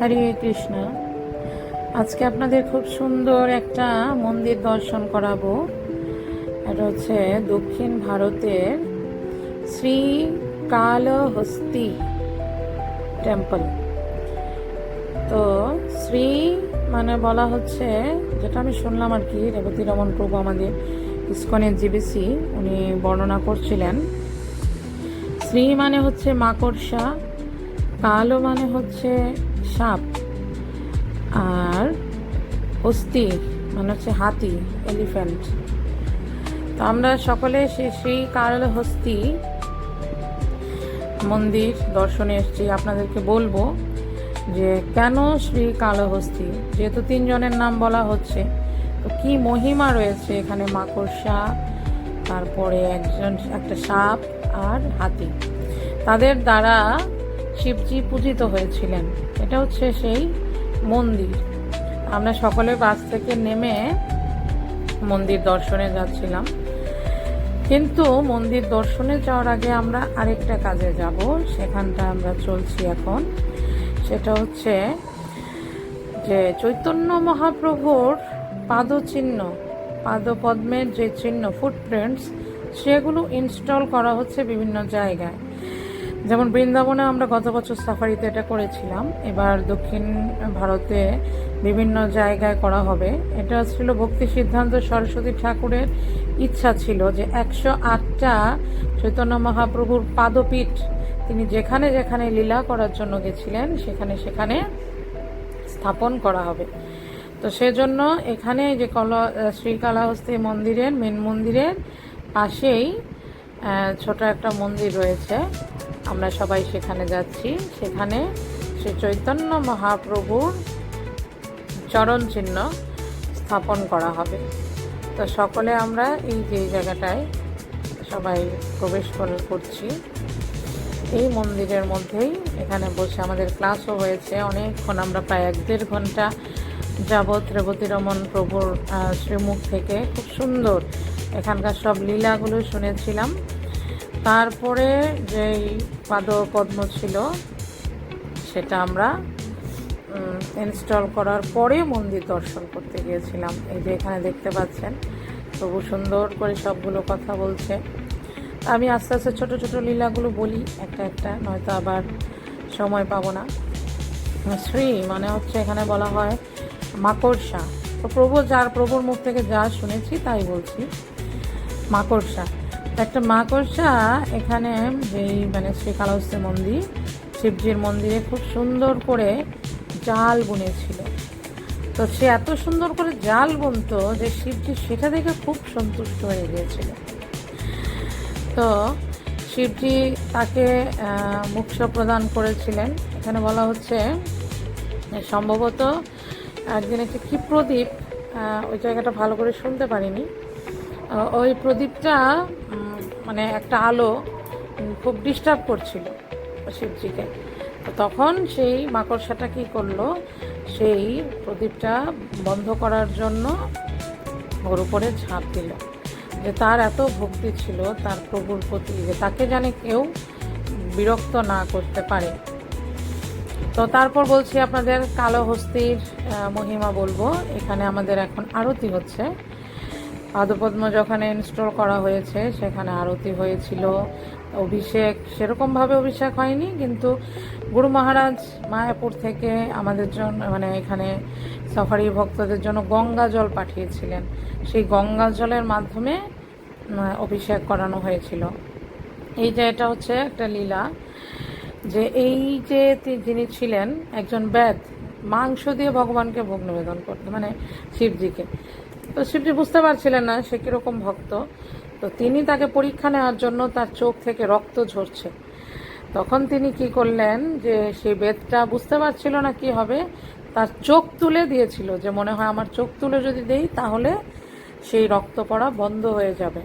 হরে কৃষ্ণ। আজকে আপনাদের খুব সুন্দর একটা মন্দির দর্শন করাবো। এটা হচ্ছে দক্ষিণ ভারতের শ্রী কালহস্তি টেম্পল তো শ্রী মানে বলা হচ্ছে, যেটা আমি শুনলাম আর কি, রেবতী রমন প্রভু আমাদের ইস্কনের জিবিসি, উনি বর্ণনা করছিলেন। শ্রী মানে হচ্ছে মাকড়সা, কালো মানে হচ্ছে সাপ আর হস্তি মানে হচ্ছে হাতি, এলিফ্যান্ট। তো আমরা সকলে সে শ্রী কাল হস্তি মন্দির দর্শনে এসেছি। আপনাদেরকে বলব যে কেন শ্রী কালহস্তি যেহেতু তিনজনের নাম বলা হচ্ছে, তো কি মহিমা রয়েছে এখানে? মাকড়সা, তারপরে একজন, একটা সাপ আর হাতি। তাদের দ্বারা শিবজি পূজিত হয়েছিলেন। এটা হচ্ছে সেই মন্দির। আমরা সকলে বাস থেকে নেমে মন্দির দর্শনে যাচ্ছিলাম। কিন্তু মন্দির দর্শনে যাওয়ার আগে আমরা আরেকটা কাজে যাব। সেখানটা আমরা চলছি এখন। সেটা হচ্ছে যে চৈতন্য মহাপ্রভুর পাদচিহ্ন, পাদপদ্মের যে চিহ্ন ফুটপ্রিন্টস সেগুলো ইনস্টল করা হচ্ছে বিভিন্ন জায়গায়। যেমন বৃন্দাবনে আমরা গত বছর সাফারিতে এটা করেছিলাম। এবার দক্ষিণ ভারতে বিভিন্ন জায়গায় করা হবে। এটা ছিল ভক্তি সিদ্ধান্ত সরস্বতী ঠাকুরের ইচ্ছা ছিল যে একশো আটটা চৈতন্য মহাপ্রভুর পাদপীঠ তিনি যেখানে যেখানে লীলা করার জন্য গেছিলেন, সেখানে সেখানে স্থাপন করা হবে। তো সেজন্য এখানে যে কল শ্রীকালাহস্তি মন্দিরের, মেন মন্দিরের পাশেই ছোট একটা মন্দির রয়েছে। আমরা সবাই সেখানে যাচ্ছি। সেখানে শ্রী চৈতন্য মহাপ্রভুর চরণ চিহ্ন স্থাপন করা হবে। তো সকলে আমরা এই যে জায়গাটায় সবাই প্রবেশ করে, করছি, এই মন্দিরের মধ্যেই এখানে বসে আমাদের ক্লাসও হয়েছে। অনেকক্ষণ আমরা প্রায় এক দেড় ঘণ্টা যাবৎ রেবতী রমন প্রভুর শ্রীমুখ থেকে। খুব সুন্দর। এখানকার সব লীলাগুলো শুনেছিলাম। তারপরে যেই পাদপদ্ম ছিল, সেটা আমরা ইনস্টল করার পরে মন্দির দর্শন করতে গিয়েছিলাম। এই যে এখানে দেখতে পাচ্ছেন, তবু সুন্দর করে সবগুলো কথা বলছে। আমি আস্তে আস্তে ছোট ছোট লীলাগুলো বলি, একটা একটা, নয়তো আবার সময় পাবো না। শ্রী মানে হচ্ছে এখানে বলা হয় মাকড়সা। তো প্রভু যার, প্রভুর মুখ থেকে যা শুনেছি, তাই বলছি। মাকড়সা। একটা মাকড়সা এখানে যেই মানে শ্রীকালহস্তি মন্দির, শিবজির মন্দিরে খুব সুন্দর করে জাল বুনেছিল। তো সে এত সুন্দর করে জাল বুনতো যে শিবজি সেটা দেখে খুব সন্তুষ্ট হয়ে গিয়েছিল। তো শিবজি তাকে মোক্ষ প্রদান করেছিলেন। এখানে বলা হচ্ছে সম্ভবত একদিন একটি কি প্রদীপ ওই জায়গাটা ভালো করে শুনতে পারিনি। ওই প্রদীপটা মানে একটা আলো খুব ডিস্টার্ব করছিল শিবজিকে। তখন সেই মাকড়সাটা কি করল? সেই প্রদীপটা বন্ধ করার জন্য ওর উপরে ঝাঁপ দিল। যে তার এত ভক্তি ছিল, তার প্রভুর প্রতি যে তাকে জানে কেউ বিরক্ত না করতে পারে। তো তারপর বলছি আপনাদের কালো হস্তির মহিমা বলব। এখানে আমাদের এখন আরতি হচ্ছে। পাদপদ্ম যখন ইনস্টল করা হয়েছে, সেখানে আরতি হয়েছিল। অভিষেক, সেরকমভাবে অভিষেক হয়নি, কিন্তু গুরু মহারাজ মায়াপুর থেকে আমাদের জন্য মানে এখানে সাফারি ভক্তদের জন্য গঙ্গা জল পাঠিয়েছিলেন। সেই গঙ্গা জলের মাধ্যমে অভিষেক করানো হয়েছিল। এই যে এটা হচ্ছে একটা লীলা, যে এই যে যিনি ছিলেন, একজন ব্যাদ মাংস দিয়ে ভগবানকে ভোগ নিবেদন করতেন মানে শিবজিকে। তো শিবজি বুঝতে পারছিলেন না সে কীরকম ভক্ত। তো তিনি তাকে পরীক্ষা নেওয়ার জন্য তার চোখ থেকে রক্ত ঝরছে। তখন তিনি কি করলেন যে সেই বেদটা বুঝতে পারছিল না কি হবে, তার চোখ তুলে দিয়েছিল যে মনে হয় আমার চোখ তুলে যদি দেই তাহলে সেই রক্ত পড়া বন্ধ হয়ে যাবে।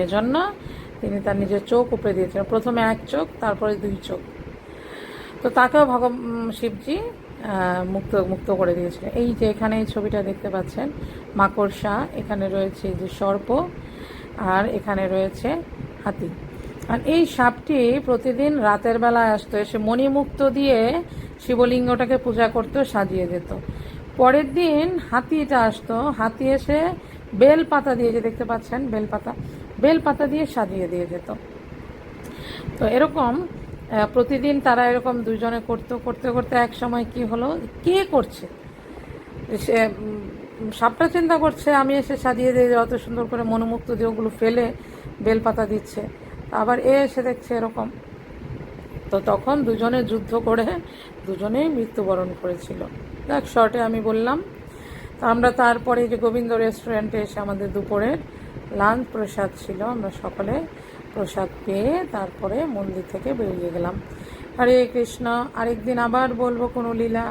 এই জন্য তিনি তার নিজের চোখ উপরে দিয়েছিলেন। প্রথমে এক চোখ, তারপরে দুই চোখ। তো তাকেও ভগ শিবজি মুক্ত মুক্ত করে দিয়েছিলেন এই যে এখানে এই ছবিটা দেখতে পাচ্ছেন, মাকড়সা, এখানে রয়েছে যে সর্প, আর এখানে রয়েছে হাতি। আর এই সাপটি প্রতিদিন রাতের বেলায় আসতো, এসে মণিমুক্ত দিয়ে শিবলিঙ্গটাকে পূজা করতো, সাজিয়ে যেত। পরের দিন হাতিটা আসতো, হাতি এসে বেল পাতা দিয়ে যে দেখতে পাচ্ছেন বেল পাতা বেল পাতা দিয়ে সাজিয়ে দিয়ে যেত। তো এরকম প্রতিদিন তারা এরকম দুজনে করতে করতে করতে এক সময় কি হলো? কে করছে? সে সাপটা চিন্তা করছে, আমি এসে সাজিয়ে দিয়ে অত সুন্দর করে মনোমুক্ত দিয়ে ওগুলো ফেলে বেলপাতা দিচ্ছে। আবার এ এসে দেখছে এরকম। তো তখন দুজনে যুদ্ধ করে দুজনেই মৃত্যুবরণ করেছিল। দেখ শর্টে আমি বললাম, তো আমরা তারপরে যে গোবিন্দ রেস্টুরেন্টে এসে আমাদের দুপুরের লাঞ্চ প্রসাদ ছিল, আমরা সকলে প্রসাদ পেয়ে তারপরে মন্দির থেকে বেরিয়ে গেলাম। হরে কৃষ্ণ আরেকদিন আবার বলব কোনো লীলা।